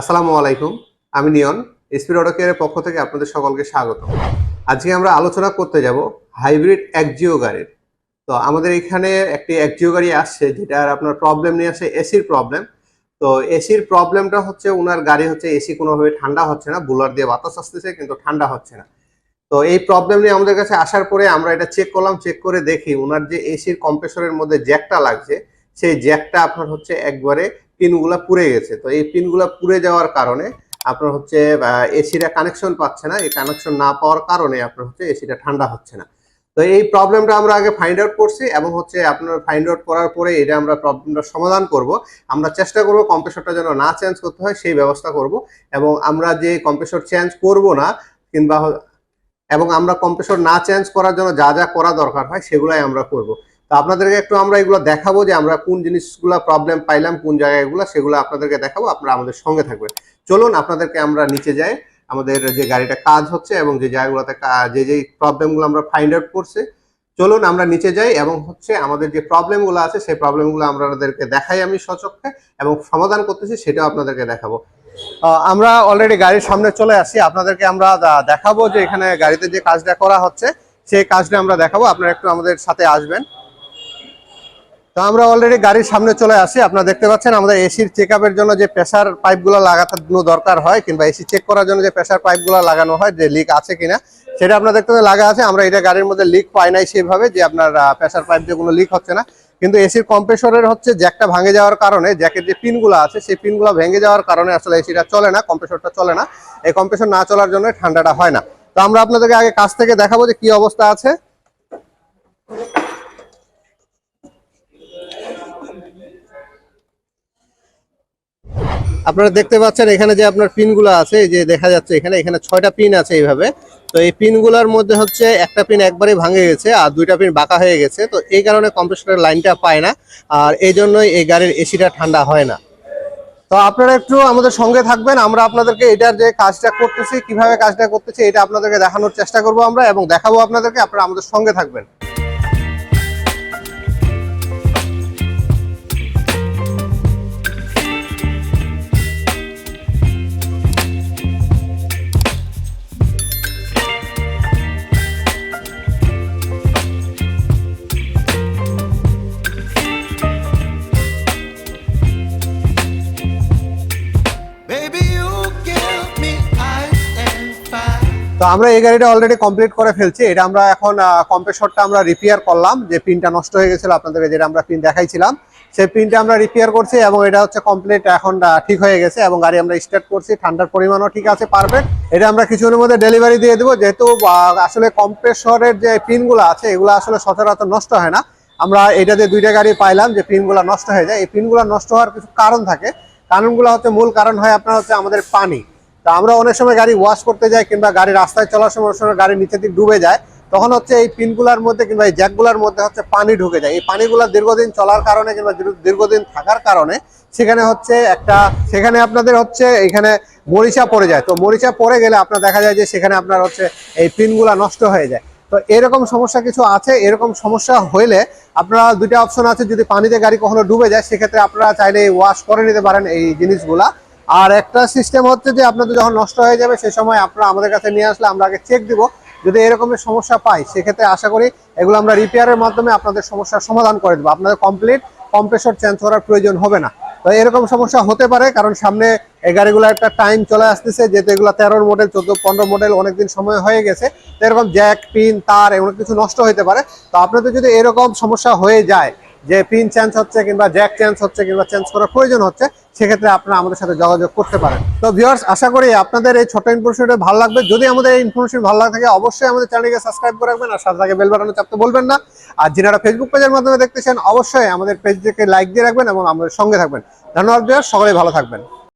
আসসালামু আলাইকুম, আমি নিয়ন স্পিড অটো কেয়ারের পক্ষ থেকে আপনাদের সকলকে স্বাগত। আজকে আমরা আলোচনা করতে যাব হাইব্রিড একজিও গাড়ির। তো আমাদের এখানে একটি একজিও গাড়ি আসছে, যেটার আপনার প্রবলেম নিয়ে আসে এসির প্রবলেম তো এসির প্রবলেমটা হচ্ছে ওনার গাড়ি হচ্ছে এসি কোনোভাবে ঠান্ডা হচ্ছে না, বুলার দিয়ে বাতাস আসতেছে, কিন্তু ঠান্ডা হচ্ছে না। তো এই প্রবলেম নিয়ে আমাদের কাছে আসার পরে আমরা এটা চেক করলাম চেক করে দেখি ওনার যে এসির কম্প্রেসরের মধ্যে জ্যাকটা লাগছে, সেই জ্যাকটা আপনার হচ্ছে একবারে পিনগুলা পুড়ে গেছে। তো এই পিনগুলা পুড়ে যাওয়ার কারণে আপনার হচ্ছে এসিটা কানেকশন পাচ্ছে না। এই কানেকশন না পাওয়ার কারণে আপনার হচ্ছে এসিটা ঠান্ডা হচ্ছে না। তো এই প্রবলেমটা আমরা আগে ফাইন্ড আউট করছি এবং হচ্ছে আপনার ফাইন্ড আউট করার পরে এটা আমরা প্রবলেমটা সমাধান করব। আমরা চেষ্টা করব কম্প্রেসরটা যেন না চেঞ্জ করতে হয়, সেই ব্যবস্থা করব। এবং আমরা যে কম্প্রেসর চেঞ্জ করব না, কিংবা এবং আমরা কম্প্রেসর না চেঞ্জ করার জন্য যা যা করা দরকার হয়, সেগুলাই আমরা করব। তো আপনাদেরকে একটু আমরা এগুলো দেখাবো যে আমরা কোন জিনিসগুলো প্রবলেম পাইলাম, কোন জায়গাগুলো, সেগুলো আপনাদেরকে দেখাবো, আপনারা আমাদের সঙ্গে থাকবেন। চলুন আপনাদেরকে আমরা নিচে যাই। আমাদের যে গাড়িটা কাজ হচ্ছে এবং যে জায়গাগুলোতে যে যে প্রবলেমগুলো আমরা ফাইন্ড আউট করছি, চলুন আমরা নিচে যাই এবং হচ্ছে আমাদের যে প্রবলেমগুলো আছে, সেই প্রবলেমগুলো আপনাদেরকে দেখাই আমি সচক্ষে এবং সমাধান করতেছি, সেটাও আপনাদেরকে দেখাবো। আমরা অলরেডি গাড়ির সামনে চলে আসি আপনাদেরকে আমরা দেখাবো যে এখানে গাড়িতে যে কাজটা করা হচ্ছে, সেই কাজটা আমরা দেখাবো। আপনারা একটু আমাদের সাথে আসবেন। তো আমরা অলরেডি গাড়ির সামনে চলে আসি। আপনারা দেখতে পাচ্ছেন আমাদের এসির চেক জন্য যে প্রেসার পাইপগুলো লাগানো দরকার হয়, কিংবা এসি চেক করার জন্য যে প্রেসার পাইপগুলো লাগানো হয়, যে লিক আছে কিনা, সেটা আপনারা দেখতে লাগা আছে। আমরা এটা গাড়ির মধ্যে লিক পাই নাই সেভাবে, যে আপনার প্রেসার পাইপ যেগুলো লিক হচ্ছে না। কিন্তু এসির কম্প্রেসরের হচ্ছে জ্যাকটা ভাঙে যাওয়ার কারণে জ্যাকের যে পিনগুলো আছে, সেই পিনগুলো ভেঙে যাওয়ার কারণে আসলে এসিটা চলে না কম্প্রেসরটা চলে না। এই কম্প্রেসর না চলার জন্য ঠান্ডাটা হয় না। তো আমরা আপনাদেরকে আগে কাছ থেকে দেখাবো যে কি অবস্থা আছে। আপনারা দেখতে পাচ্ছেন এখানে যে আপনার পিনগুলো আছে যে দেখা যাচ্ছে এখানে এখানে ছয়টা পিন আছে এইভাবে। তো এই পিনগুলোর মধ্যে হচ্ছে একটা পিন একবারে ভাঙে গেছে আর দুইটা পিন বাঁকা হয়ে গেছে। তো এই কারণে কম্প্রেসরের লাইনটা পায় না আর এই জন্যই এই গাড়ির এসিটা ঠান্ডা হয় না। তো আপনারা একটু আমাদের সঙ্গে থাকবেন, আমরা আপনাদেরকে এটার যে কাজটা করতেছি, কীভাবে কাজটা করতেছি, এটা আপনাদেরকে দেখানোর চেষ্টা করব আমরা এবং দেখাবো আপনাদেরকে, আপনারা আমাদের সঙ্গে থাকবেন। তো আমরা এই গাড়িটা অলরেডি কমপ্লিট করে ফেলছি। এটা আমরা এখন কম্প্রেসরটা আমরা রিপেয়ার করলাম। যে পিনটা নষ্ট হয়ে গেছিল আপনাদেরকে, যেটা আমরা পিন দেখাইছিলাম। সেই পিনটা আমরা রিপেয়ার করছি এবং এটা হচ্ছে কমপ্লিট এখন ঠিক হয়ে গেছে এবং গাড়ি আমরা স্টার্ট করছি। ঠান্ডার পরিমাণও ঠিক আছে পারফেক্ট এটা আমরা কিছুদিনের মধ্যে ডেলিভারি দিয়ে দেবো। যেহেতু আসলে কম্প্রেসরের যে পিনগুলো আছে, এগুলো আসলে সচরাচর নষ্ট হয় না। আমরা এটা দিয়ে দুইটা গাড়ি পাইলাম যে পিনগুলো নষ্ট হয়ে যায়। এই পিনগুলো নষ্ট হওয়ার কিছু কারণ থাকে। কারণগুলো হচ্ছে, মূল কারণ হয় আপনার হচ্ছে আমাদের পানি। তা আমরা অনেক সময় গাড়ি ওয়াশ করতে যাই কিংবা গাড়ি রাস্তায় চলার সময় অনেক সময় গাড়ি নিচের দিক ডুবে যায়, তখন হচ্ছে এই পিনগুলার মধ্যে কিংবা এই জ্যাকগুলোর মধ্যে হচ্ছে পানি ঢুকে যায়। এই পানিগুলো দীর্ঘদিন চলার কারণে কিংবা দীর্ঘদিন থাকার কারণে সেখানে হচ্ছে একটা সেখানে আপনাদের হচ্ছে এখানে মরিচা পড়ে যায়। তো মরিচা পড়ে গেলে আপনার দেখা যায় যে সেখানে আপনার হচ্ছে এই পিনগুলা নষ্ট হয়ে যায়। তো এরকম সমস্যা কিছু আছে? এরকম সমস্যা হইলে আপনারা দুইটা অপশন আছে। যদি পানিতে গাড়ি কখনো ডুবে যায়, সেক্ষেত্রে আপনারা চাইলে ওয়াশ করে নিতে পারেন এই জিনিসগুলা। আর একটা সিস্টেম হচ্ছে যে আপনাদের যখন নষ্ট হয়ে যাবে, সেই সময় আপনারা আমাদের কাছে নিয়ে আসলে আমরা আগে চেক দিব। যদি এরকমের সমস্যা পাই, সেক্ষেত্রে আশা করি এগুলো আমরা রিপেয়ারের মাধ্যমে আপনাদের সমস্যার সমাধান করে দেবো। আপনাদের কমপ্লিট কম্প্রেসর চেঞ্জ করার প্রয়োজন হবে না। তো এরকম সমস্যা হতে পারে, কারণ সামনে এই গাড়িগুলো একটা টাইম চলে আসতেছে, যেহেতু এগুলো তেরোর মডেল চোদ্দ, পনেরো মডেল অনেকদিন সময় হয়ে গেছে। তো এরকম জ্যাক পিন তার, এগুলো কিছু নষ্ট হতে পারে। তো আপনাদের যদি এরকম সমস্যা হয়ে যায়, যে পিন চেঞ্জ হচ্ছে কিংবা জ্যাক চেঞ্জ হচ্ছে কিংবা চেঞ্জ করার প্রয়োজন হচ্ছে সেক্ষেত্রে আপনারা আমাদের সাথে যোগাযোগ করতে পারেন। তো ভিউয়ার্স আশা করি আপনাদের এই ছোট ইনফরমেশনটা ভালো লাগবে। যদি আমাদের এই ইনফরমেশন ভালো লাগে থাকে, অবশ্যই আমাদের চ্যানেলকে সাবস্ক্রাইব করে রাখবেন আর সাথে থাকে বেল বাটনে চাপতে বলবেন না। আর যারা ফেসবুক পেজের মাধ্যমে দেখতেছেন, অবশ্যই আমাদের পেজটিকে লাইক দিয়ে রাখবেন এবং আমাদের সঙ্গে থাকবেন। ধন্যবাদ ভিউয়ার্স সকলেই ভালো থাকবেন।